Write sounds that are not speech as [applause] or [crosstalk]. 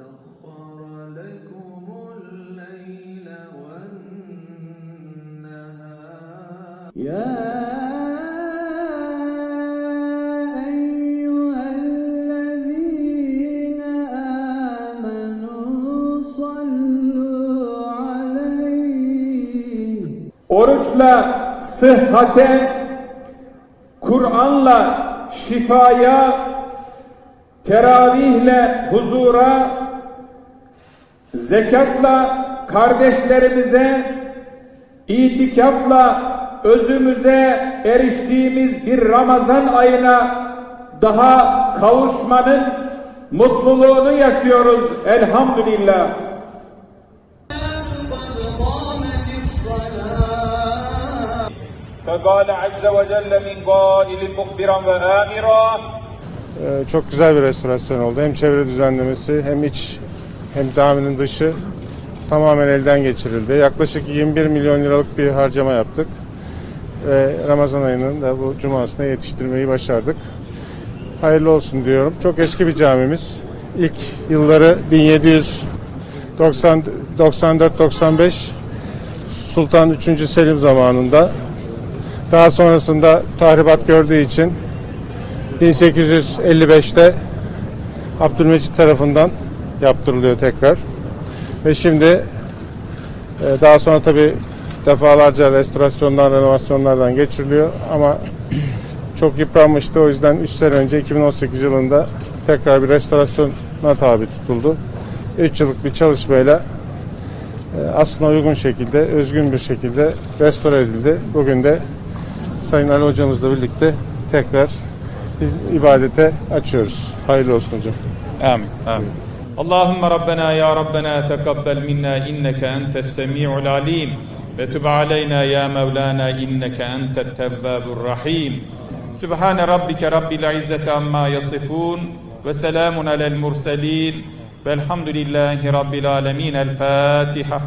وسخر لكم الليل والنهار. يا أيها الذين آمنوا صلوا عليه. Oruçla sıhhate, Kur'an'la şifaya, teravihle huzura, zekatla kardeşlerimize, itikafla özümüze eriştiğimiz bir Ramazan ayına daha kavuşmanın mutluluğunu yaşıyoruz elhamdülillah. قد قامت الصلاة فقال عز وجل من قائل مخبرا وآمرا Ee, Çok güzel bir restorasyon oldu. Hem çevre düzenlemesi hem iç hem caminin dışı tamamen elden geçirildi. Yaklaşık 21 milyon liralık bir harcama yaptık. Ve Ramazan ayının da bu cumasına yetiştirmeyi başardık. Hayırlı olsun diyorum. Çok eski bir camimiz. İlk yılları 1794-95 Sultan 3. Selim zamanında daha sonrasında tahribat gördüğü için 1855'te Abdülmecit tarafından yaptırılıyor tekrar. Ve şimdi e, daha sonra tabi defalarca restorasyonlar, renovasyonlardan geçiriliyor ama [clears throat] çok yıpranmıştı. O yüzden 3 sene önce 2018 yılında tekrar bir restorasyona tabi tutuldu. 3 yıllık bir çalışmayla e, aslında uygun şekilde, özgün bir şekilde restore edildi. Bugün de Sayın Ali Hocamızla birlikte tekrar biz ibadete açıyoruz. Hayırlı olsun hocam. Amin. Amin. اللهم ربنا يا ربنا تقبل منا إنك أنت السميع العليم وتب علينا يا مولانا إنك أنت التواب الرحيم سبحان ربك رب العزة عما يصفون وسلام على المرسلين والحمد لله رب العالمين الفاتحة